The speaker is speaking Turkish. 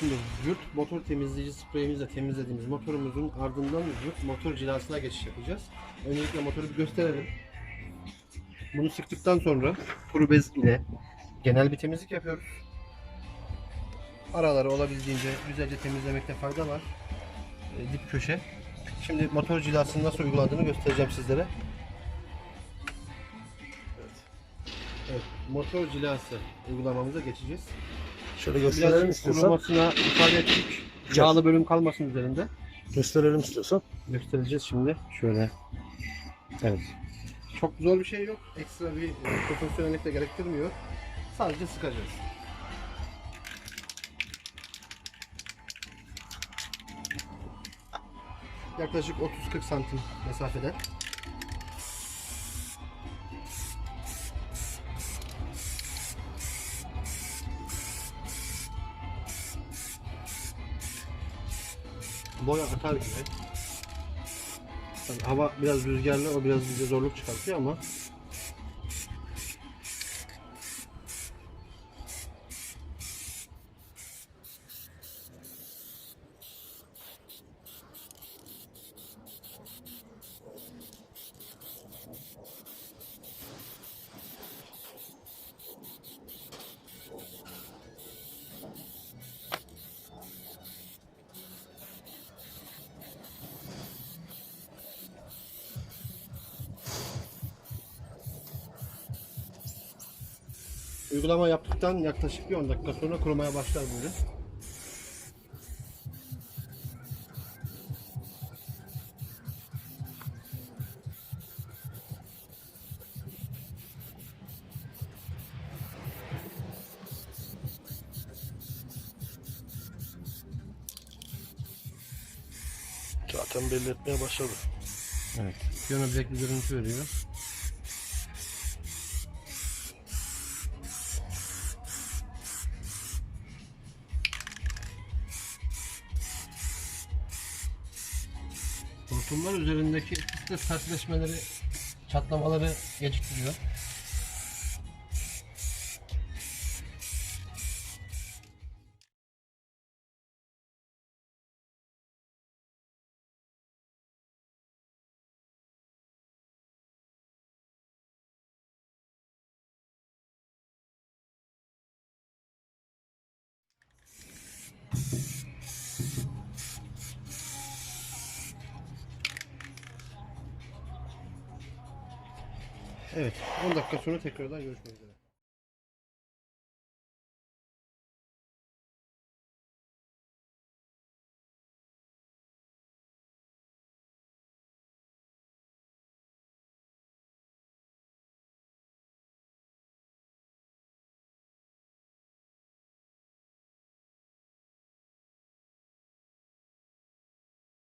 Şimdi Vürt motor temizleyici spreyimizle temizlediğimiz motorumuzun ardından Vürt motor cilasına geçiş yapacağız. Öncelikle motoru bir gösterelim. Bunu sıktıktan sonra kuru bez ile genel bir temizlik yapıyoruz. Araları olabildiğince güzelce temizlemekte fayda var. E, dip köşe. Şimdi motor cilasını nasıl uyguladığını göstereceğim sizlere. Evet. Evet, motor cilası uygulamamıza geçeceğiz. Şöyle gösterelim istiyorsan. kurumasına müsaade ettik. Yağlı bölüm kalmasın üzerinde. Gösterelim istiyorsan. Göstereceğiz şimdi. Şöyle. Evet. Çok zor bir şey yok. Ekstra bir e, profesyonellik de gerektirmiyor. Sadece sıkacağız. Yaklaşık 30-40 santim mesafeden. Boya atar gibi. Tabii hava biraz rüzgarlı, o biraz bize zorluk çıkartıyor ama uygulama yaptıktan yaklaşık bir 10 dakika sonra kurumaya başlar bu ürün. Zaten belli etmeye başladı. Evet. Bilek bir görüntü veriyor. Hortumlar üzerindeki ısı sertleşmeleri, çatlamaları geciktiriyor. Evet, 10 dakika sonra tekrardan görüşmek üzere.